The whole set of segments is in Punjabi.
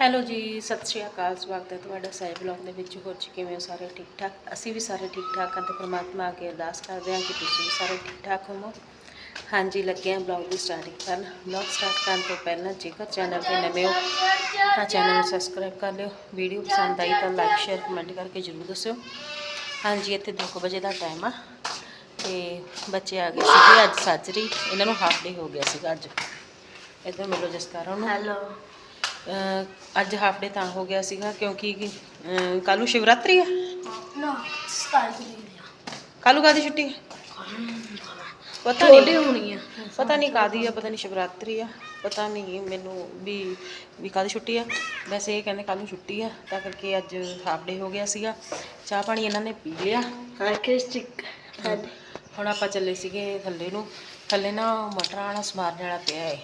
ਹੈਲੋ ਜੀ, ਸਤਿ ਸ਼੍ਰੀ ਅਕਾਲ, ਸਵਾਗਤ ਹੈ ਤੁਹਾਡਾ ਸਾਈ ਬਲੌਗ ਦੇ ਵਿੱਚ। ਹੋਰ ਜੀ, ਕਿਵੇਂ ਹੋ ਸਾਰੇ ਠੀਕ ਠਾਕ ਅਸੀਂ ਵੀ ਸਾਰੇ ਠੀਕ ਠਾਕ ਹਾਂ ਤੇ ਪ੍ਰਮਾਤਮਾ ਅੱਗੇ ਅਰਦਾਸ ਕਰਦੇ ਹਾਂ ਕਿ ਤੁਸੀਂ ਵੀ ਸਾਰੇ ਠੀਕ ਠਾਕ ਹੋਵੋ। ਹਾਂਜੀ, ਲੱਗੇ ਹਾਂ ਬਲੌਗ ਦੀ ਸਟਾਰਟਿੰਗ ਕਰਨ। ਬਲੌਗ ਸਟਾਰਟ ਕਰਨ ਤੋਂ ਪਹਿਲਾਂ ਜੇਕਰ ਚੈਨਲ ਤੇ ਨਵੇਂ ਹੋ, ਤਾਂ ਚੈਨਲ ਨੂੰ ਸਬਸਕ੍ਰਾਈਬ ਕਰ ਲਿਓ। ਵੀਡੀਓ ਪਸੰਦ ਆਈ ਤਾਂ ਲਾਈਕ ਸ਼ੇਅਰ ਕਮੈਂਟ ਕਰਕੇ ਜ਼ਰੂਰ ਦੱਸਿਓ। ਹਾਂਜੀ, ਇੱਥੇ 2 ਵਜੇ ਦਾ ਟਾਈਮ ਆ ਤੇ ਬੱਚੇ ਆ ਗਏ ਸੀਗੇ, ਅੱਜ ਸਾਜਰੀ ਇਹਨਾਂ ਨੂੰ ਹਾਫ ਡੇ ਹੋ ਗਿਆ ਸੀਗਾ ਅੱਜ। ਇੱਧਰ ਮਿਲੋ ਜਸਕਾਰਾਂ ਨੂੰ। ਹੈਲੋ। ਅੱਜ ਹਾਫ ਡੇ ਤਾਂ ਹੋ ਗਿਆ ਸੀਗਾ ਕਿਉਂਕਿ ਕੱਲ ਨੂੰ ਸ਼ਿਵਰਾਤਰੀ ਹੈ ਨਾ ਕੱਲ ਨੂੰ ਕਾਦੀ ਛੁੱਟੀ ਹੈ ਪਤਾ ਨਹੀਂ। ਹੋਣੀ ਆ। ਪਤਾ ਨਹੀਂ ਕਾਦੀ ਆ ਪਤਾ ਨਹੀਂ ਸ਼ਿਵਰਾਤਰੀ ਆ ਪਤਾ ਨਹੀਂ ਮੈਨੂੰ ਵੀ ਵੀ ਕਾਦੀ ਛੁੱਟੀ ਆ। ਵੈਸੇ ਇਹ ਕਹਿੰਦੇ ਕੱਲ ਨੂੰ ਛੁੱਟੀ ਆ ਤਾਂ ਕਰਕੇ ਅੱਜ ਹਾਫ ਡੇ ਹੋ ਗਿਆ ਸੀਗਾ। ਚਾਹ ਪਾਣੀ ਇਹਨਾਂ ਨੇ ਪੀ ਲਿਆ। ਹੁਣ ਆਪਾਂ ਚੱਲੇ ਸੀਗੇ ਥੱਲੇ ਨੂੰ। ਥੱਲੇ ਨਾ ਮਟਰਾਂ ਵਾਲਾ ਸਮਾਰਨ ਵਾਲਾ ਪਿਆ ਏ।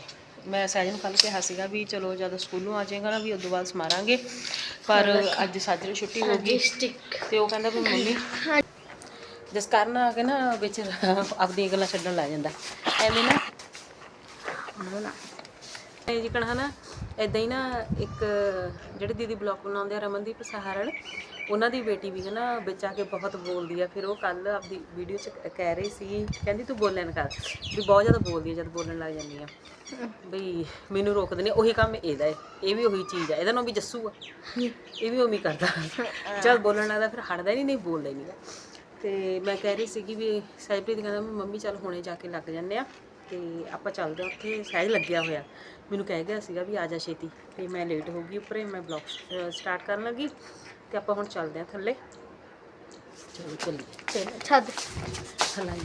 ਮੈਂ ਸਹਿਜ ਨੂੰ ਕੱਲ ਕਿਹਾ ਸੀਗਾ ਵੀ ਚਲੋ ਜਦੋਂ ਸਕੂਲੋਂ ਆ ਜਾਏਗਾ ਨਾ ਵੀ ਉਦੋਂ ਬਾਅਦ ਸਮਾਰਾਂਗੇ ਪਰ ਅੱਜ ਸਾਜਰੇ ਛੁੱਟੀ ਹੋ ਗਈ ਤੇ ਉਹ ਕਹਿੰਦਾ ਵੀ ਮੰਮੀ ਜਿਸ ਕਾਰਨ ਆ ਕੇ ਨਾ ਵਿੱਚ ਆਪਦੀਆਂ ਗੱਲਾਂ ਛੱਡਣ ਲੱਗ ਜਾਂਦਾ। ਐਵੇਂ ਨਾ ਇਹ ਜਿਕਣ ਹਨਾ ਇਦਾਂ ਹੀ ਨਾ ਇੱਕ ਜਿਹੜੇ ਦੀਦੀ ਬਲੌਗ ਬਣਾਉਂਦੇ ਆ ਰਮਨਦੀਪ ਸਹਾਰਨ ਉਹਨਾਂ ਦੀ ਬੇਟੀ ਵੀ ਹਨਾ ਵਿੱਚ ਆ ਕੇ ਬਹੁਤ ਬੋਲਦੀ ਆ। ਫਿਰ ਉਹ ਕੱਲ ਆਪਦੀ ਵੀਡੀਓ 'ਚ ਕਹਿ ਰਹੀ ਸੀ ਕਹਿੰਦੀ ਤੂੰ ਬੋਲਿਆ ਨਾ ਕਰ ਵੀ ਬਹੁਤ ਜ਼ਿਆਦਾ ਬੋਲਦੀ ਆ ਜਦ ਬੋਲਣ ਲੱਗ ਜਾਂਦੀ ਆ। ਬਈ ਮੈਨੂੰ ਰੋਕਦੇ ਨੇ ਉਹੀ ਕੰਮ ਇਹਦਾ ਹੈ ਇਹ ਵੀ ਉਹੀ ਚੀਜ਼ ਆ ਇਹਦਾ ਨਾਮ ਵੀ ਜੱਸੂ ਆ। ਇਹ ਵੀ ਉਮੀ ਕਰਦਾ। ਜਦ ਬੋਲਣ ਲੱਗਦਾ ਫਿਰ ਹਟਦਾ ਹੀ ਨਹੀਂ ਨਹੀਂ ਬੋਲਦਾ ਹੀ ਨਹੀਂ ਤੇ ਮੈਂ ਕਹਿ ਰਹੀ ਸੀਗੀ ਵੀ ਸਹਿਜਪ੍ਰੀਤ ਕਹਿੰਦਾ ਮੰਮੀ ਚੱਲ ਹੁਣੇ ਜਾ ਕੇ ਲੱਗ ਜੰਨੇ ਆ ਤੇ ਆਪਾਂ ਚੱਲਦੇ ਹਾਂ ਉੱਥੇ ਸਹਿਜ ਲੱਗਿਆ ਹੋਇਆ। ਮੈਨੂੰ ਕਹਿ ਗਿਆ ਸੀਗਾ ਵੀ ਆ ਜਾ ਛੇਤੀ ਤੇ ਮੈਂ ਲੇਟ ਹੋ ਗਈ ਉੱਪਰੇ ਮੈਂ ਬਲੌਗ ਸਟਾਰਟ ਕਰਨ ਲੱਗੀ ਤੇ ਆਪਾਂ ਹੁਣ ਚੱਲਦੇ ਹਾਂ ਥੱਲੇ। ਚਲੋ ਚੱਲੀਏ। ਚਲ ਛੱਡ। ਹਲਾਈ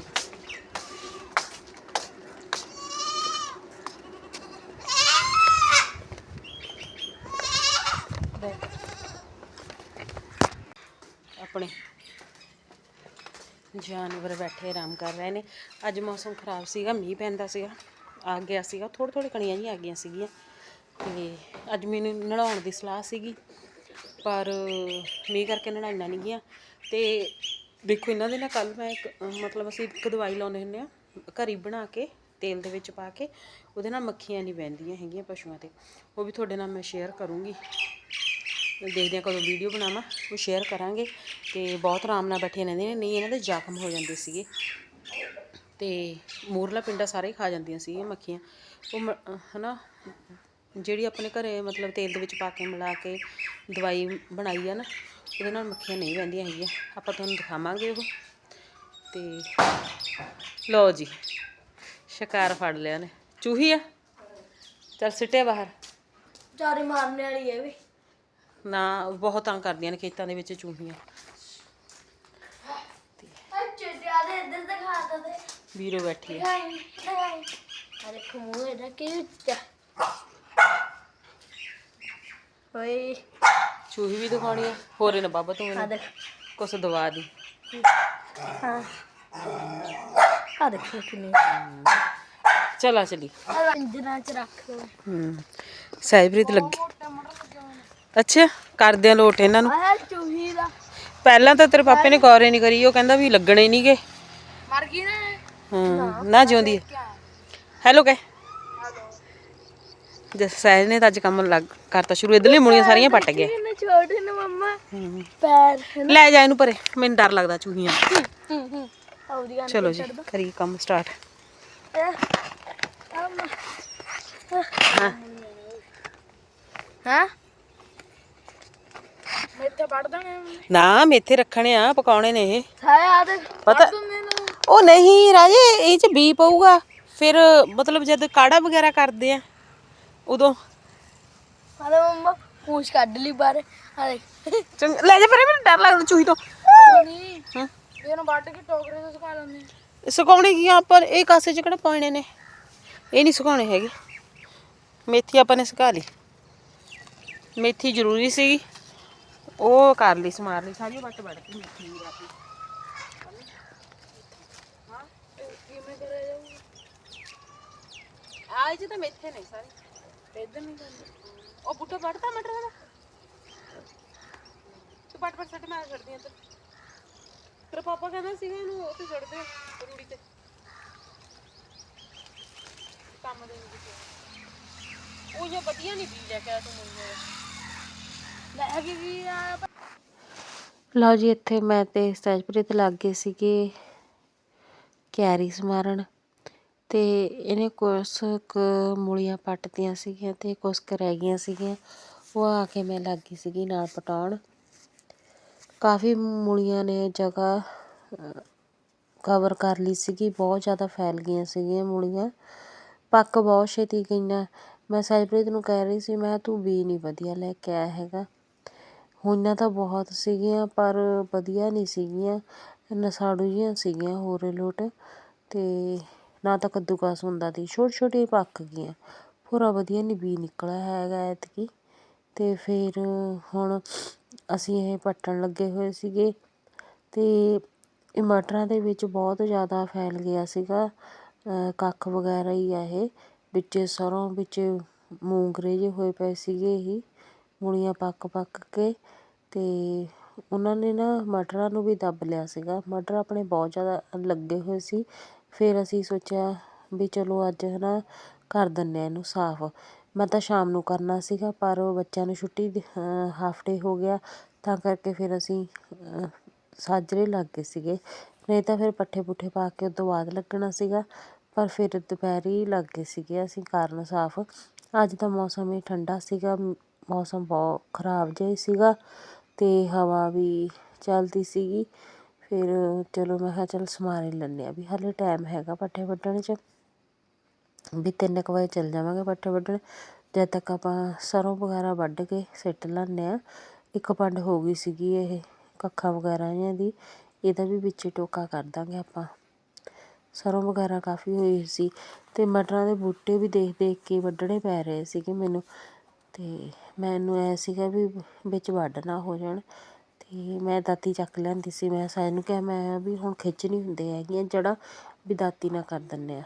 ਆਪਣੇ ਜਾਨਵਰ ਬੈਠੇ ਆਰਾਮ ਕਰ ਰਹੇ ਨੇ। ਅੱਜ ਮੌਸਮ ਖਰਾਬ ਸੀਗਾ, ਮੀਂਹ ਪੈਂਦਾ ਸੀਗਾ। ਆ ਗਿਆ ਸੀਗਾ, ਥੋੜ੍ਹ ਥੋੜ੍ਹੇ ਕਣੀਆਂ ਜਿਹੀਆਂ ਆ ਗਈਆਂ ਸੀਗੀਆਂ। ਤੇ ਅੱਜ ਮੈਨੂੰ ਨਲਾਉਣ ਦੀ ਸਲਾਹ ਸੀਗੀ, ਪਰ ਮੀਂਹ ਕਰਕੇ ਨਹਾਈਆਂ ਨਹੀਂ ਗਈਆਂ। ਤੇ ਦੇਖੋ, ਇਹਨਾਂ ਦੇ ਨਾਲ ਕੱਲ ਮੈਂ ਇੱਕ, ਮਤਲਬ ਅਸੀਂ ਇੱਕ ਦਵਾਈ ਲਾਉਂਦੇ ਹੁੰਦੇ ਆ ਘਰੀ ਬਣਾ ਕੇ, ਤੇਲ ਦੇ ਵਿੱਚ ਪਾ ਕੇ, ਉਹਦੇ ਨਾਲ ਮੱਖੀਆਂ ਨਹੀਂ ਬਹਿੰਦੀਆਂ ਹੈਗੀਆਂ ਪਸ਼ੂਆਂ ਤੇ। ਉਹ ਵੀ ਤੁਹਾਡੇ ਨਾਲ ਮੈਂ ਸ਼ੇਅਰ ਕਰੂੰਗੀ। ਦੇਖਦੇ ਹਾਂ ਕਦੋਂ ਵੀਡੀਓ ਬਣਾਵਾਂ ਉਹ ਸ਼ੇਅਰ ਕਰਾਂਗੇ ਤੇ ਬਹੁਤ ਆਰਾਮ ਨਾਲ ਬੈਠੀਆਂ ਰਹਿੰਦੀਆਂ ਨੇ, ਨਹੀਂ ਇਹਨਾਂ ਦੇ ਜ਼ਖਮ ਹੋ ਜਾਂਦੇ ਸੀਗੇ। ਤੇ ਮੂਰਲਾ ਪਿੰਡਾ ਸਾਰੇ ਖਾ ਜਾਂਦੀਆਂ ਸੀਗੀਆਂ ਮੱਖੀਆਂ। ਉਹ ਮ- ਅਹ ਹਨਾ, ਜਿਹੜੀ ਆਪਣੇ ਘਰੇ ਮਤਲਬ ਤੇਲ ਦੇ ਵਿੱਚ ਪਾ ਕੇ ਮਿਲਾ ਕੇ ਦਵਾਈ ਬਣਾਈ ਆ ਨਾ, ਉਹਦੇ ਨਾਲ ਮੱਖੀਆਂ ਨਹੀਂ ਬਹਿੰਦੀਆਂ ਹੈਗੀਆਂ। ਆਪਾਂ ਤੁਹਾਨੂੰ ਦਿਖਾਵਾਂਗੇ ਉਹ। ਤੇ ਲਓ ਜੀ, ਸ਼ਿਕਾਰ ਫੜ ਲਿਆ ਨੇ ਚੂਹੀ ਆ? ਚੱਲ ਸਿੱਟੇ ਬਾਹਰ। ਚਾਰੇ ਮਾਰਨੇ ਵਾਲੀ ਹੈ ਵੀ। ਨਾ ਬਹੁਤ ਤੰਗ ਕਰਦੀਆਂ ਨੇ ਖੇਤਾਂ ਦੇ ਵਿੱਚ ਚੂਹੀਆਂ। ਅੱਛੇ ਜਿਆਦੇ ਇੱਧਰ ਦਿਖਾ ਦੇ ਵੀਰੋ ਬੈਠੀ ਹੈ। ਦਿਖਾਈ ਦਿਖਾਈ। ਅਰੇ ਖਮੂਹ ਇਹਦਾ ਕੀ ਉੱਚਾ। ਓਏ। ਚੂਹੀ ਵੀ ਦਿਖਾਉਣੀ ਹੈ। ਹੋਰ ਇਹਨਾਂ ਬਾਬਾ ਤੂੰ ਆ ਮੈਨੂੰ ਦੇਖ। ਕੁਛ ਦਵਾ ਦੀ। ਹਾਂ। ਆ ਦੇਖੋ ਕਿੰਨੀ। ਚਲਾ ਚਲੀ। ਇੰਜਨਾਂ ਚ ਰੱਖ ਲਓ। ਹੂੰ। ਸਹਿਜਪ੍ਰੀਤ ਲੱਗੀ। ਅੱਛਾ ਕਰਦੇ ਆ ਲੋਟ ਇਹਨਾਂ ਨੂੰ। ਆਹ ਚੂਹੀ ਦਾ। ਪਹਿਲਾਂ ਤਾਂ ਤੇਰੇ ਪਾਪੇ ਨੇ ਗੌਰੇ ਨਹੀਂ ਕਰੀ ਉਹ ਕਹਿੰਦਾ ਵੀ ਲੱਗਣੇ ਨਹੀਂਗੇ। ਮਰ ਗਈ ਨਾ। ਹਾਂ ਨਾ ਜਿਉਂਦੀ। ਹੈਲੋ ਕਹੇ। ਜਸ ਸਹਿਜ ਨੇ ਤਾਂ ਅੱਜ ਕੰਮ ਲੱਗ ਕਰਤਾ ਸ਼ੁਰੂ ਇਧਰਲੀ ਮੁੜੀਆਂ ਸਾਰੀਆਂ ਪੱਟ ਗਿਆ ਕਿੰਨੇ ਛੋਟੇ ਨੇ ਮੰਮਾ। ਹੂੰ। ਪੈਰ ਲੈ ਜਾ ਇਹਨੂੰ ਪਰੇ ਮੈਨੂੰ ਡਰ ਲੱਗਦਾ ਚੂਹੀਆਂ ਆਉਦੀ ਆਂ ਚਲੋ ਜੀ ਕਰੀਏ ਕੰਮ ਸਟਾਰਟ ਹਾਂ। ਹਾਂ। ਮੈਂ ਤਾਂ ਪੜ ਦਣੇ ਨਾ ਮੇਥੇ ਰੱਖਣੇ ਆ ਪਕਾਉਣੇ ਨੇ ਇਹ। ਸਾਇਆ ਆ ਦੇ ਪਤਾ ਉਹ ਨਹੀਂ ਰਾਜੇ ਇਹ ਚ ਬੀ ਪਊਗਾ। ਫਿਰ ਮਤਲਬ ਜਦ ਕਾੜਾ ਵਗੈਰਾ ਕਰਦੇ ਆ ਉਦੋਂ। ਹਾਲੇ ਮੰਮਾ ਪੂਛ ਕੱਢ ਲਈ ਆ ਦੇਖ ਚੰਗਾ ਲੈ ਜਾ ਪਰੇ ਮੈਨੂੰ ਡਰ ਲੱਗਦਾ ਚੂਹੀ ਤੋਂ। ਨਹੀਂ ਹਾਂ। ਇਹਨੂੰ ਵੱਢ ਕੇ ਟੋਕਰੇ ਤੋਂ ਸੁਕਾ ਲੈਂਦੇ ਸੁਕਾਉਣੇ ਕੀ ਆ ਪਰ ਇਹ ਕਾਸੇ ਚ ਕਿਹੜਾ ਪਾਉਣੇ ਨੇ? ਇਹ ਨਹੀਂ ਸੁਕਾਉਣੇ ਹੈਗੇ। ਮੇਥੀ ਆਪਾਂ ਨੇ ਸੁਕਾ ਲਈ। ਮੇਥੀ ਜ਼ਰੂਰੀ ਸੀ ਉਹ ਕਰ ਲਈ, ਸਮਾਰ ਲਈ, ਸਾਰੀ ਵੱਟ ਵੱਟ ਕੇ ਮੇਥੀ ਵੀ ਰੱਖ ਕਿਵੇਂ ਕਰਿਆ ਜਾਊ ਆਹ ਤਾਂ ਮੇਥੇ ਨੇ ਸਾਰੇ। ਇਧਰ ਨਹੀਂ ਕਰਦਾ ਉਹ ਬੁੱਟਾ ਵੱਢਦਾ ਮਟਰ ਦਾ ਤੂੰ ਵੱਟ ਵੱਟ ਸੱਟ ਮੈਂ ਛੱਡਦੀ ਆ ਤੇ ਤੇਰਾ ਪਾਪਾ ਕਹਿੰਦਾ ਸੀਗਾ ਇਹਨੂੰ ਉੱਥੇ ਛੱਡ ਦੇ, ਰੂੜੀ ਤੇ। ਕੰਮ ਦੇ ਵਿੱਚ। ਉਹ ਜੇ ਵਧੀਆ ਨਹੀਂ ਬੀਜ ਲੈ ਤੂੰ ਮੈਨੂੰ। ਲਓ ਜੀ, ਇੱਥੇ ਮੈਂ ਤੇ ਸਹਿਜਪ੍ਰੀਤ ਲੱਗ ਗਏ ਸੀਗੇ ਕੈਰੀ ਸਮਾਰਨ ਤੇ ਇਹਨੇ ਕੁਛ ਕੁ ਮੂਲੀਆਂ ਪੱਟਤੀਆਂ ਸੀਗੀਆਂ ਤੇ ਕੁਛ ਕੁ ਰਹਿ ਗਈਆਂ ਸੀਗੀਆਂ। ਉਹ ਆ ਕੇ ਮੈਂ ਲੱਗ ਗਈ ਸੀਗੀ ਨਾਲ ਪਟਾਉਣ। ਕਾਫੀ ਮੂਲੀਆਂ ਨੇ ਜਗ੍ਹਾ ਕਵਰ ਕਰ ਲਈ ਸੀਗੀ, ਬਹੁਤ ਜ਼ਿਆਦਾ ਫੈਲ ਗਈਆਂ ਸੀਗੀਆਂ ਮੂਲੀਆਂ। ਪੱਕ ਬਹੁਤ ਛੇਤੀ ਗਈਆਂ। ਮੈਂ ਸਹਿਜਪ੍ਰੀਤ ਨੂੰ ਕਹਿ ਰਹੀ ਸੀ, ਮੈਂ ਕਿਹਾ ਤੂੰ ਵੀ ਨਹੀਂ ਵਧੀਆ ਲੈ ਕੇ ਆਇਆ ਹੈਗਾ। ਹੋਈਆਂ ਤਾਂ ਬਹੁਤ ਸੀਗੀਆਂ, ਪਰ ਵਧੀਆ ਨਹੀਂ ਸੀਗੀਆਂ। ਨਸਾੜੂ ਜਿਹੀਆਂ ਸੀਗੀਆਂ ਹੋਰ ਲੋਟ। ਅਤੇ ਨਾ ਤਾਂ ਕੱਦੂਕਸ ਹੁੰਦਾ ਸੀ ਛੋਟੀ ਛੋਟੀ ਪੱਕ ਗਈਆਂ। ਪੂਰਾ ਵਧੀਆ ਨਹੀਂ ਬੀ ਨਿਕਲਿਆ ਹੈਗਾ ਐਤਕੀ। ਅਤੇ ਫਿਰ ਹੁਣ ਅਸੀਂ ਇਹ ਪੱਟਣ ਲੱਗੇ ਹੋਏ ਸੀਗੇ। ਅਤੇ ਇਹ ਮਟਰਾਂ ਦੇ ਵਿੱਚ ਬਹੁਤ ਜ਼ਿਆਦਾ ਫੈਲ ਗਿਆ ਸੀਗਾ। ਕੱਖ ਵਗੈਰਾ ਹੀ ਆ ਇਹ। ਵਿੱਚ ਸਰ੍ਹੋਂ ਵਿੱਚ ਮੂੰਗਰੇ ਜਿਹੇ ਹੋਏ ਪਏ ਸੀਗੇ ਇਹ। ਮੂਲੀਆਂ ਪੱਕ ਪੱਕ ਕੇ ਅਤੇ ਉਹਨਾਂ ਨੇ ਨਾ ਮਟਰਾਂ ਨੂੰ ਵੀ ਦੱਬ ਲਿਆ ਸੀਗਾ। ਮਟਰ ਆਪਣੇ ਬਹੁਤ ਜ਼ਿਆਦਾ ਲੱਗੇ ਹੋਏ ਸੀ। ਫਿਰ ਅਸੀਂ ਸੋਚਿਆ ਵੀ ਚਲੋ ਅੱਜ ਹੈ ਨਾ ਕਰ ਦਿੰਦੇ ਹਾਂ ਇਹਨੂੰ ਸਾਫ਼। ਮੈਂ ਤਾਂ ਸ਼ਾਮ ਨੂੰ ਕਰਨਾ ਸੀਗਾ, ਪਰ ਉਹ ਬੱਚਿਆਂ ਨੂੰ ਛੁੱਟੀ ਹਾਫ ਡੇ ਹੋ ਗਿਆ। ਤਾਂ ਕਰਕੇ ਫਿਰ ਅਸੀਂ ਸਾਜਰੇ ਲੱਗ ਗਏ ਸੀਗੇ। ਨਹੀਂ ਤਾਂ ਫਿਰ ਪੱਠੇ ਪੁੱਠੇ ਪਾ ਕੇ ਉਹ ਤੋਂ ਬਾਅਦ ਲੱਗਣਾ ਸੀਗਾ, ਪਰ ਫਿਰ ਦੁਪਹਿਰੇ ਲੱਗ ਗਏ ਸੀਗੇ ਅਸੀਂ ਕਰਨ ਸਾਫ਼। ਅੱਜ ਦਾ ਮੌਸਮ ਹੀ ਠੰਡਾ ਸੀਗਾ। ਮੌਸਮ ਬਹੁਤ ਖਰਾਬ ਜਿਹਾ ਹੀ ਸੀਗਾ ਅਤੇ ਹਵਾ ਵੀ ਚੱਲਦੀ ਸੀਗੀ। ਫਿਰ ਚਲੋ ਮੈਂ ਕਿਹਾ ਚੱਲ ਸਮਾਰੇ ਲੈਂਦੇ ਹਾਂ ਵੀ ਹਾਲੇ ਟਾਈਮ ਹੈਗਾ ਪੱਠੇ ਵੱਢਣ 'ਚ। ਵੀ ਤਿੰਨ ਕੁ ਵਜੇ ਚੱਲ ਜਾਵਾਂਗੇ ਪੱਠੇ ਵੱਢਣ। ਜਦ ਤੱਕ ਆਪਾਂ ਸਰ੍ਹੋਂ ਵਗੈਰਾ ਵੱਢ ਕੇ ਸਿੱਟ ਲੈਂਦੇ ਹਾਂ, ਇੱਕ ਪੰਡ ਹੋ ਗਈ ਸੀਗੀ ਇਹ ਕੱਖਾਂ ਵਗੈਰਾ ਜਿਹੀਆਂ ਦੀ, ਇਹਦਾ ਵੀ ਵਿੱਚ ਟੋਕਾ ਕਰ ਦਾਂਗੇ ਆਪਾਂ। ਸਰੋਂ ਵਗੈਰਾ ਕਾਫੀ ਹੋਈ ਸੀ ਅਤੇ ਮਟਰਾਂ ਦੇ ਬੂਟੇ ਵੀ ਦੇਖ ਦੇਖ ਕੇ ਵੱਢਣੇ ਪੈ ਰਹੇ ਸੀਗੇ ਮੈਨੂੰ। ਤੇ ਮੈਨੂੰ ਐਂ ਸੀਗਾ ਵੀ ਵਿੱਚ ਵੱਢ ਨਾ ਹੋ ਜਾਣ ਅਤੇ ਮੈਂ ਦਾਤੀ ਚੱਕ ਲਿਆਂਦੀ ਸੀ। ਮੈਂ ਸਾਇਨ ਨੂੰ ਕਿਹਾ, ਮੈਂ ਵੀ ਹੁਣ ਖਿੱਚ ਨਹੀਂ ਹੁੰਦੇ ਹੈਗੀਆਂ ਜੜ੍ਹਾਂ ਵੀ ਦਾਤੀ ਨਾਲ ਕਰ ਦਿੰਦੇ ਹਾਂ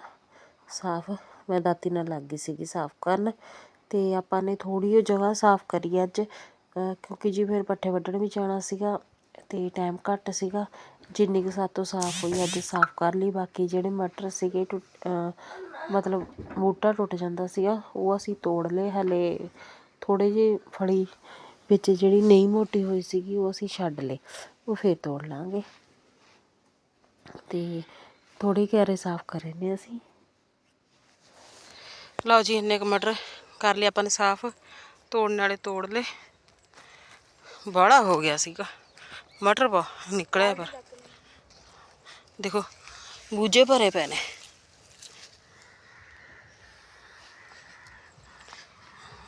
ਸਾਫ਼, ਮੈਂ ਦਾਤੀ ਨਾਲ ਲੱਗ ਗਈ ਸੀਗੀ ਸਾਫ਼ ਕਰਨ ਅਤੇ ਆਪਾਂ ਨੇ ਥੋੜ੍ਹੀ ਜਿਹੀ ਜਗ੍ਹਾ ਸਾਫ਼ ਕਰੀ ਅੱਜ ਕਿਉਂਕਿ ਜੀ ਫਿਰ ਪੱਠੇ ਵੱਢਣ ਵੀ ਜਾਣਾ ਸੀਗਾ ਅਤੇ ਟਾਈਮ ਘੱਟ ਸੀਗਾ। ਜਿੰਨੀ ਕੁ ਸਾਤੋਂ ਸਾਫ਼ ਹੋਈ, ਅੱਜ ਸਾਫ਼ ਕਰ ਲਈ। ਬਾਕੀ ਜਿਹੜੇ ਮਟਰ ਸੀਗੇ ਟੁੱਟ ਮਤਲਬ ਬੂਟਾ ਟੁੱਟ ਜਾਂਦਾ ਸੀਗਾ, ਉਹ ਅਸੀਂ ਤੋੜ ਲਏ। ਹਲੇ ਥੋੜੇ ਜਿਹੇ ਫਲੀ ਵਿੱਚ ਜਿਹੜੀ ਨਹੀਂ ਮੋਟੀ ਹੋਈ ਸੀਗੀ, ਉਹ ਅਸੀਂ ਛੱਡ ਲਏ, ਉਹ ਫਿਰ ਤੋੜ ਲਾਂਗੇ। ਤੇ ਥੋੜ੍ਹੇ ਕਿਆਰੇ ਸਾਫ਼ ਕਰੇ ਨੇ ਅਸੀਂ। ਲਓ ਜੀ, ਇੰਨੇ ਕੁ ਮਟਰ ਕਰ ਲਿਆ ਆਪਾਂ ਨੇ ਸਾਫ਼, ਤੋੜਨ ਵਾਲੇ ਤੋੜ ਲਏ। ਬੜਾ ਹੋ ਗਿਆ ਸੀਗਾ, ਮਟਰ ਬਾ ਨਿਕਲਿਆ ਪਰ ਦੇਖੋ, ਬੂਝੇ ਭਰੇ ਪਏ ਨੇ।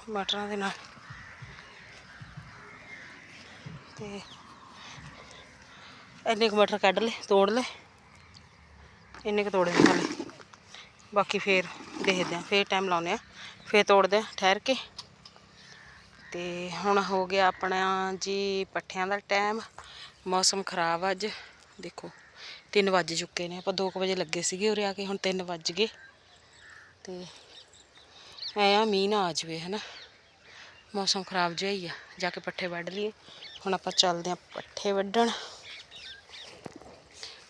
ਮਟਰਾਂ ਦੇ ਨਾਲ ਤੇ ਇੰਨੇ ਕੁ ਮਟਰ ਕੱਢ ਲਏ, ਤੋੜ ਲਏ। ਇੰਨੇ ਕੁ ਤੋੜੇ ਨੇ ਹਾਲੇ ਬਾਕੀ ਫੇਰ ਦੇਖਦੇ ਆ ਫੇਰ ਟਾਈਮ ਲਾਉਂਦੇ ਆ ਫੇਰ ਤੋੜਦੇ ਆ ਠਹਿਰ ਕੇ। ਤੇ ਹੁਣ ਹੋ ਗਿਆ ਆਪਣਾ ਜੀ ਪੱਠਿਆਂ ਦਾ ਟਾਈਮ ਮੌਸਮ ਖਰਾਬ ਆ ਅੱਜ। ਦੇਖੋ 3 ਵੱਜ ਚੁੱਕੇ ਨੇ। ਆਪਾਂ 2 ਵਜੇ ਲੱਗੇ ਸੀਗੇ ਉਰੇ ਆ ਕੇ, ਹੁਣ 3 ਵੱਜ ਗਏ। ਤੇ ਐ ਆ ਮੀਂਹ ਨਾ ਆ ਜਾਵੇ ਹਨਾ ਮੌਸਮ ਖਰਾਬ ਜਿਹਾ ਹੀ ਆ ਜਾ ਕੇ ਪੱਠੇ ਵੱਢ ਲਈਏ ਹੁਣ ਆਪਾਂ ਚੱਲਦੇ ਆ ਪੱਠੇ ਵੱਢਣ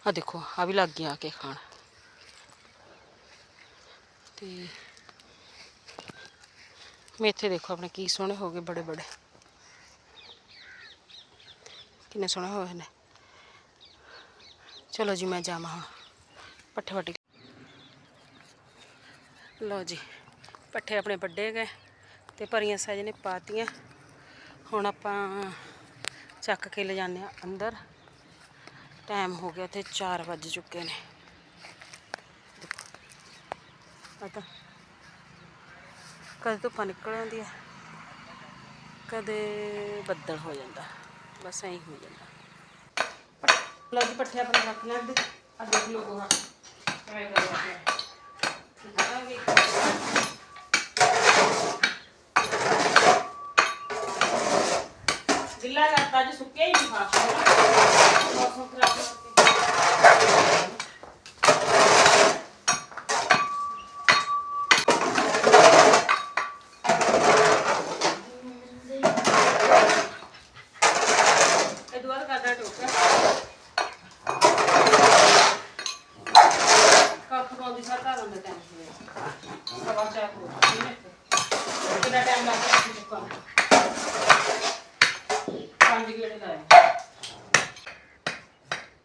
ਆ ਦੇਖੋ ਆ ਵੀ ਲੱਗ ਗਿਆ ਆ ਕੇ ਖਾਣ ਤੇ ਮੇਥੇ ਦੇਖੋ ਆਪਣੇ ਕੀ ਸੋਹਣੇ ਹੋ ਗਏ ਬੜੇ ਬੜੇ ਕਿੰਨੇ ਸੋਹਣੇ ਹੋਏ ਨੇ ਚਲੋ ਜੀ ਮੈਂ ਜਾਵਾਂ ਹੁਣ ਪੱਠੇ ਵੱਢ ਲਓ ਜੀ ਪੱਠੇ ਆਪਣੇ ਵੱਡੇ ਗਏ ਤੇ ਭਰੀਆਂ ਸਹਿਜ ਨੇ ਪਾਤੀਆਂ। ਹੁਣ ਆਪਾਂ ਚੱਕ ਕੇ ਲੈ ਜਾਂਦੇ ਆ ਅੰਦਰ। ਟਾਈਮ ਹੋ ਗਿਆ ਤੇ 4 ਵੱਜ ਚੁੱਕੇ ਨੇ। ਆ ਕਦੇ ਧੁੱਪਾਂ ਨਿਕਲ ਆਉਂਦੀ ਆ ਕਦੇ ਬੱਦਲ ਹੋ ਜਾਂਦਾ, ਬਸ ਐਂ ਹੋ ਜਾਂਦਾ। ਲਓ ਜੀ, ਪੱਠੇ ਆਪਣੇ ਰੱਖ ਲੈਂਦੇ ਆ ਦੇਖ ਲਓ ਗੋਹਾ। ਕਿਵੇਂ ਕਰਿਆ ਗਿੱਲਾ ਕਰਤਾ ਅੱਜ ਸੁੱਕਿਆ ਹੀ ਨਹੀਂ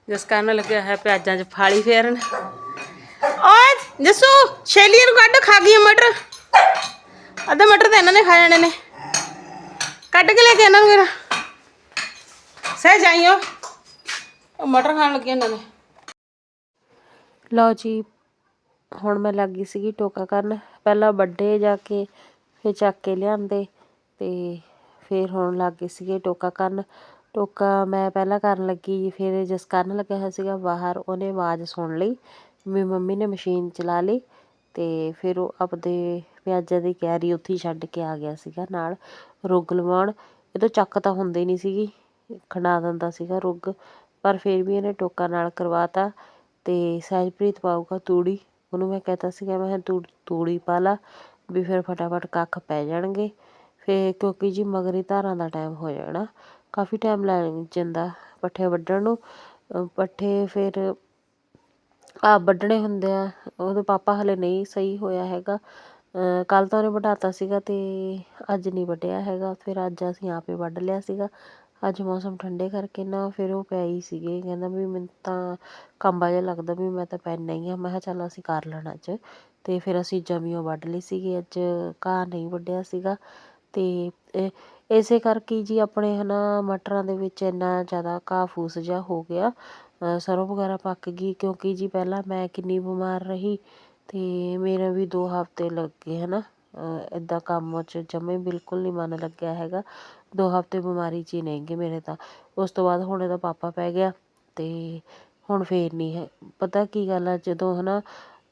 ਜਸਕਾਨ ਲੱਗਿਆ ਹੈ ਪਿਆਜ਼ਾਂ 'ਚ ਫਾਲੀ ਫੇਰਨ ਓਏ ਜਸੂ, ਛੇਲੀਆਂ ਨੂੰ ਕੱਢ, ਖਾ ਗਈ ਮਟਰ। ਅੱਧੇ ਮਟਰ ਤਾਂ ਇਹਨਾਂ ਨੇ ਖਾ ਜਾਣੇ ਨੇ। ਕੱਢ ਕੇ ਲੈ ਕੇ ਇਹਨਾਂ ਨੂੰ ਸਹਿ ਜਾਈਓ ਮਟਰ ਖਾਣ ਲੱਗੇ ਇਹਨਾਂ ਨੇ। ਲਓ ਜੀ, ਹੁਣ ਮੈਂ ਲੱਗੀ ਸੀਗੀ ਟੋਕਾ ਕਰਨ। ਪਹਿਲਾਂ ਵੱਡੇ ਜਾ ਕੇ, ਫਿਰ ਚੱਕ ਕੇ ਲਿਆਂਦੇ ਤੇ ਫਿਰ ਹੁਣ ਲੱਗ ਗਏ ਸੀਗੇ ਟੋਕਾ ਕਰਨ। ਟੋਕਾ ਮੈਂ ਪਹਿਲਾਂ ਕਰਨ ਲੱਗੀ, ਫਿਰ ਜਿਸ ਕਰਨ ਲੱਗਿਆ ਹੋਇਆ ਸੀਗਾ ਬਾਹਰ, ਉਹਨੇ ਆਵਾਜ਼ ਸੁਣ ਲਈ। ਮੇਰੀ ਮੰਮੀ ਨੇ ਮਸ਼ੀਨ ਚਲਾ ਲਈ ਅਤੇ ਫਿਰ ਉਹ ਆਪਦੇ ਪਿਆਜ਼ਾਂ ਦੀ ਕਿਆਰੀ ਉੱਥੇ ਹੀ ਛੱਡ ਕੇ ਆ ਗਿਆ ਸੀਗਾ ਨਾਲ ਰੁੱਗ ਲਵਾਉਣ। ਇਹ ਤੋਂ ਚੱਕ ਤਾਂ ਹੁੰਦੀ ਨਹੀਂ ਸੀਗੀ, ਖੰਡਾ ਦਿੰਦਾ ਸੀਗਾ ਰੁੱਗ, ਪਰ ਫਿਰ ਵੀ ਇਹਨੇ ਟੋਕਾ ਨਾਲ ਕਰਵਾਤਾ ਅਤੇ ਸਹਿਜਪ੍ਰੀਤ ਪਾਊਗਾ ਤੂੜੀ। ਉਹਨੂੰ ਮੈਂ ਕਹਿਤਾ ਸੀਗਾ, ਮੈਂ ਕਿਹਾ ਤੂੜੀ ਪਾ ਲਾ ਵੀ ਫਿਰ ਫਟਾਫਟ ਕੱਖ ਪੈ ਜਾਣਗੇ। ਫਿਰ ਕਿਉਂਕਿ ਜੀ ਮਗਰੀ ਧਾਰਾਂ ਦਾ ਟਾਈਮ ਹੋ ਜਾਣਾ। ਕਾਫੀ ਟਾਈਮ ਲੱਗ ਜਾਂਦਾ ਪੱਠੇ ਵੱਢਣ ਨੂੰ। ਪੱਠੇ ਫਿਰ ਆਪ ਵੱਢਣੇ ਹੁੰਦੇ ਆ। ਉਹਦੇ ਪਾਪਾ ਹਲੇ ਨਹੀਂ ਸਹੀ ਹੋਇਆ ਹੈਗਾ। ਕੱਲ ਤਾਂ ਉਹਨੇ ਵਢਾਤਾ ਸੀਗਾ ਤੇ ਅੱਜ ਨਹੀਂ ਵੱਢਿਆ ਹੈਗਾ। ਫਿਰ ਅੱਜ ਅਸੀਂ ਆਪੇ ਵੱਢ ਲਿਆ ਸੀਗਾ। ਅੱਜ ਮੌਸਮ ਠੰਡੇ ਕਰਕੇ ਨਾ ਫਿਰ ਉਹ ਪਿਆ ਹੀ ਸੀਗੇ। ਕਹਿੰਦਾ ਵੀ ਮੈਨੂੰ ਤਾਂ ਕੰਬਾ ਜਿਹਾ ਲੱਗਦਾ ਵੀ ਮੈਂ ਤਾਂ ਪੈਣਾ ਹੀ ਆ। ਮੈਂ ਕਿਹਾ ਚੱਲ ਅਸੀਂ ਕਰ ਲੈਣਾ ਅੱਜ। ਤੇ ਫਿਰ ਅਸੀਂ ਜਮੀਓ ਵੱਢ ਲਈ ਸੀਗੀ। ਅੱਜ ਘਾਹ ਨਹੀਂ ਵੱਢਿਆ ਸੀਗਾ। ਤੇ ਇਸੇ ਕਰਕੇ ਜੀ ਆਪਣੇ ਹੈ ਨਾ ਮਟਰਾਂ ਦੇ ਵਿੱਚ ਇੰਨਾ ਜ਼ਿਆਦਾ ਘਾਹ ਫੂਸ ਜਿਹਾ ਹੋ ਗਿਆ। ਅ, ਸਰੋਂ ਵਗੈਰਾ ਪੱਕ ਗਈ ਕਿਉਂਕਿ ਜੀ ਪਹਿਲਾਂ ਮੈਂ ਕਿੰਨੀ ਬਿਮਾਰ ਰਹੀ ਅਤੇ ਮੇਰੇ ਵੀ ਦੋ ਹਫ਼ਤੇ ਲੱਗੇ ਨਾ ਇੱਦਾਂ ਕੰਮ 'ਚ ਜਮੇ ਬਿਲਕੁਲ ਨਹੀਂ ਮਨ ਲੱਗਿਆ ਹੈਗਾ। ਦੋ ਹਫ਼ਤੇ ਬਿਮਾਰੀ 'ਚ ਹੀ ਨਹੀਂ ਗਏ ਮੇਰੇ ਤਾਂ। ਉਸ ਤੋਂ ਬਾਅਦ ਹੁਣ ਇਹਦਾ ਪਾਪਾ ਪੈ ਗਿਆ ਅਤੇ ਹੁਣ ਫਿਰ ਨਹੀਂ ਹੈ। ਪਤਾ ਕੀ ਗੱਲ ਆ ਜਦੋਂ ਹੈ ਨਾ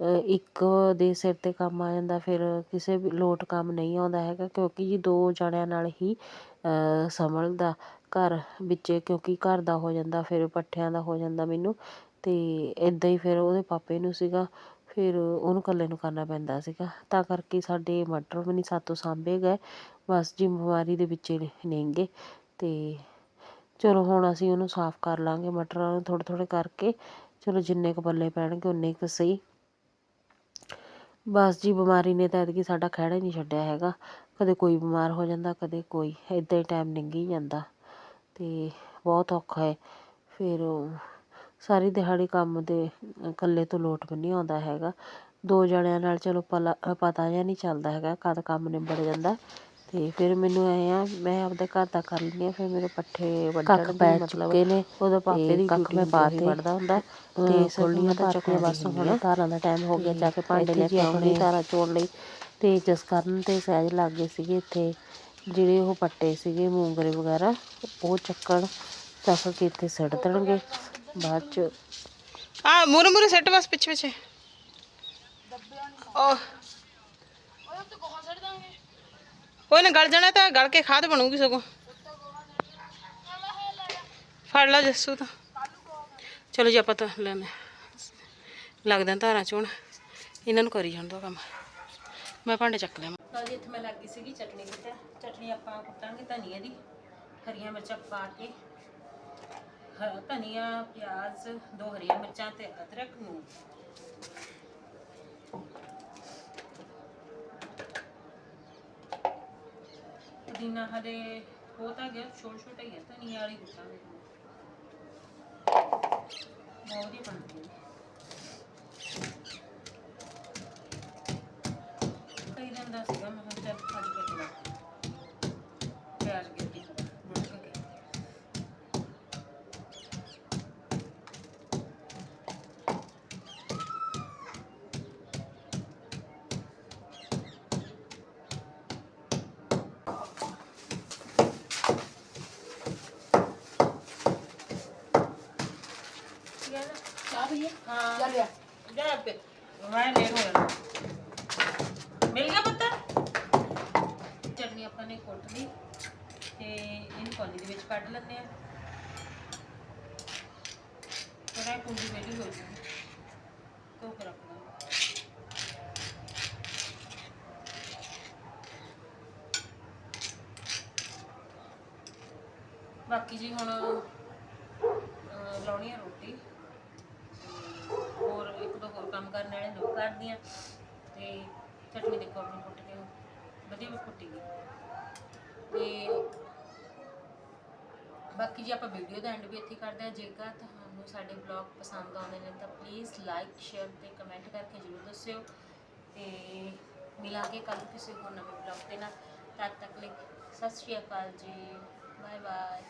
ਇੱਕ ਦੇ ਸਿਰ ਤੇ ਕੰਮ ਆ ਜਾਂਦਾ, ਫਿਰ ਕਿਸੇ ਵੀ ਲੋਟ ਕੰਮ ਨਹੀਂ ਆਉਂਦਾ ਹੈਗਾ, ਕਿਉਂਕਿ ਜੀ ਦੋ ਜਣਿਆਂ ਨਾਲ ਹੀ ਸੰਭਲਦਾ ਘਰ ਵਿੱਚੇ, ਕਿਉਂਕਿ ਘਰ ਦਾ ਹੋ ਜਾਂਦਾ, ਫਿਰ ਪੱਠਿਆਂ ਦਾ ਹੋ ਜਾਂਦਾ ਮੈਨੂੰ ਅਤੇ ਇੱਦਾਂ ਹੀ ਫਿਰ ਉਹਦੇ ਪਾਪੇ ਨੂੰ ਸੀਗਾ, ਫਿਰ ਉਹਨੂੰ ਇਕੱਲੇ ਨੂੰ ਕਰਨਾ ਪੈਂਦਾ ਸੀਗਾ, ਤਾਂ ਕਰਕੇ ਸਾਡੇ ਮਟਰ ਵੀ ਨਹੀਂ ਸਾਤੋਂ ਸਾਂਭੇ ਗਏ, ਬਸ ਜੀ ਦੇ ਵਿੱਚ ਨਹੀਂ ਨਹੀਂਗੇ ਅਤੇ ਚਲੋ ਹੁਣ ਅਸੀਂ ਉਹਨੂੰ ਸਾਫ਼ ਕਰ ਲਾਂਗੇ ਮਟਰਾਂ ਨੂੰ ਥੋੜ੍ਹੇ ਥੋੜ੍ਹੇ ਕਰਕੇ, ਚਲੋ ਜਿੰਨੇ ਕੁ ਪੱਲੇ ਪੈਣਗੇ ਉਨੇ ਕੁ ਸਹੀ ਬਸ ਜੀ, ਬਿਮਾਰੀ ਨੇ ਤਾਂ ਐਤਕੀ ਸਾਡਾ ਖਹਿੜਾ ਹੀ ਨਹੀਂ ਛੱਡਿਆ ਹੈਗਾ। ਕਦੇ ਕੋਈ ਬਿਮਾਰ ਹੋ ਜਾਂਦਾ, ਕਦੇ ਕੋਈ। ਇੱਦਾਂ ਹੀ ਟਾਈਮ ਲੰਘੀ ਜਾਂਦਾ। ਅਤੇ ਬਹੁਤ ਔਖਾ ਹੈ ਫਿਰ ਸਾਰੀ ਦਿਹਾੜੀ ਕੰਮ ਦੇ ਇਕੱਲੇ ਤੋਂ ਲੋਟ ਵੀ ਨਹੀਂ ਆਉਂਦਾ ਹੈਗਾ। ਦੋ ਜਣਿਆਂ ਨਾਲ ਚਲੋ ਪਲਾ, ਪਤਾ ਜਿਹਾ ਨਹੀਂ ਚੱਲਦਾ ਹੈਗਾ, ਕਦ ਕੰਮ ਨਿਬੜ ਜਾਂਦਾ। ਤੇ ਫਿਰ ਮੈਨੂੰ ਐ ਆ ਮੈਂ ਆਪਦੇ ਘਰ ਦਾ ਕਰ ਲੈਂਦੀ ਹਾਂ ਫਿਰ ਮੇਰੇ ਪੱਠੇ ਵੱਢਣ ਦੇ ਮਤਲਬ ਨੇ ਉਹਦਾ ਪਾਪੇ ਦੀ ਕੱਖ ਮੈਂ ਪਾ ਕੇ ਵੱਢਦਾ ਹੁੰਦਾ ਤੇ ਸੋਲੀਆਂ ਤਾਂ ਚੱਕੀਆਂ ਬਸ ਹੁਣ ਧਾਰਾਂ ਦਾ ਟਾਈਮ ਹੋ ਗਿਆ ਜਾ ਕੇ ਭਾਂਡੇ ਲੈ ਕੇ ਆਉਣੇ ਧਾਰਾਂ ਚੋਣ ਲਈ। ਤੇ ਜਿਸ ਕਾਰਨ ਤੇ ਸਹਿਜ ਲੱਗ ਗਏ ਸੀਗੇ ਇੱਥੇ ਜਿਹੜੇ ਉਹ ਪੱਟੇ ਸੀਗੇ ਮੂੰਗਰੇ ਵਗੈਰਾ ਉਹ ਚੱਕਣ ਚੱਕ ਕੇ ਇੱਥੇ ਸਿੱਟ ਦੇਣਗੇ ਬਾਅਦ ਚ ਆ ਮੂਰੇ ਮੂਰੇ ਸੈੱਟ ਬਸ ਪਿੱਛੇ ਪਿੱਛੇ ਉਹ ਕੋਈ ਨਾ ਗਲ ਜਾਣਾ ਤਾਂ ਗਲ ਕੇ ਖਾਦ ਬਣੂਗੀ ਸਗੋਂ। ਫੜ ਲਾ ਜੱਸੂ ਤਾਂ। ਚਲੋ ਜੀ, ਆਪਾਂ ਤਾਂ ਲੈਣੇ ਲੱਗਦਾ ਧਾਰਾਂ ਚੋਣ। ਇਹਨਾਂ ਨੂੰ ਕਰੀ ਜਾਣ ਦੋ ਕੰਮ। ਮੈਂ ਭਾਂਡੇ ਚੱਕ ਲਿਆ। ਲਓ ਜੀ, ਇੱਥੇ ਮੈਂ ਲੱਗ ਗਈ ਸੀਗੀ ਚਟਨੀ ਕੁੱਟਣ ਚਟਨੀ ਆਪਾਂ ਕੁੱਟਾਂਗੇ ਧਨੀਆ ਦੀ। ਹਰੀਆਂ ਮਿਰਚਾਂ ਪਾ ਕੇ। ਧਨੀਆ, ਪਿਆਜ਼, ਦੋ ਹਰੀਆਂ ਮਿਰਚਾਂ ਤੇ ਅਦਰਕ ਨੂੰ ਪੁਦੀਨਾ ਹਲੇ ਹੋ ਤਾਂ ਗਿਆ, ਛੋਟਾ ਛੋਟਾ ਹੀ ਹੈ ਧਨੀਆ ਵਾਲੀ ਕੁੱਟਾਂਗੇ ਬਹੁਤ ਹੀ ਬਣਦੀ ਹੈ ਚਾਹ ਪੀਏ ਹਾਂ ਚੱਲ ਯਾ ਜਾ ਪੇ ਮੈਂ ਲੇਟ ਹੋ ਜਾਣਾ ਮਿਲ ਗਿਆ ਪੱਤਾ ਚਟਨੀ ਆਪਾਂ ਨੇ ਕੁੱਟ ਲਈ ਤੇ ਇਹਨੂੰ ਕੌਲੀ ਦੇ ਵਿੱਚ ਕੱਢ ਲੈਂਦੇ ਆ ਥੋੜਾ ਕੁੰਡੀ ਵੇਲੀ ਹੋ ਜੂਗੀ ਧੋ ਕੇ ਰੱਖ ਬਾਕੀ ਜੀ ਹੁਣ ਅਹ, ਲਾਉਣੀ ਆ ਰੋਟੀ ਤੇ ਹੋਰ ਇੱਕ ਦੋ ਹੋਰ ਕੰਮ ਕਰਨ ਵਾਲੇ ਲੋਕ ਕਰਦੀਆਂ ਤੇ ਚਟਨੀ ਦੇਖੋ ਆਪਣੀ ਕੁੱਟ ਕੇ ਵਧੀਆ ਵੀ ਕੁੱਟੀ ਗਈ। ਤੇ ਬਾਕੀ ਜੀ ਆਪਾਂ ਵੀਡੀਓ ਦਾ ਐਂਡ ਵੀ ਇੱਥੇ ਕਰਦੇ ਹਾਂ, ਜੇਕਰ ਤੁਹਾਨੂੰ ਸਾਡੇ ਬਲੌਗ ਪਸੰਦ ਆਉਂਦੇ ਨੇ ਤਾਂ ਪਲੀਜ਼ ਲਾਈਕ ਸ਼ੇਅਰ ਤੇ ਕਮੈਂਟ ਕਰਕੇ ਜ਼ਰੂਰ ਦੱਸਿਓ। ਤੇ ਮਿਲਾਂਗੇ ਕੱਲ ਕਿਸੇ ਹੋਰ ਨਵੇਂ ਬਲੌਗ ਦੇ ਨਾਲ। ਤਦ ਤੱਕ ਲਈ ਸਤਿ ਸ਼੍ਰੀ ਅਕਾਲ ਜੀ। Bye bye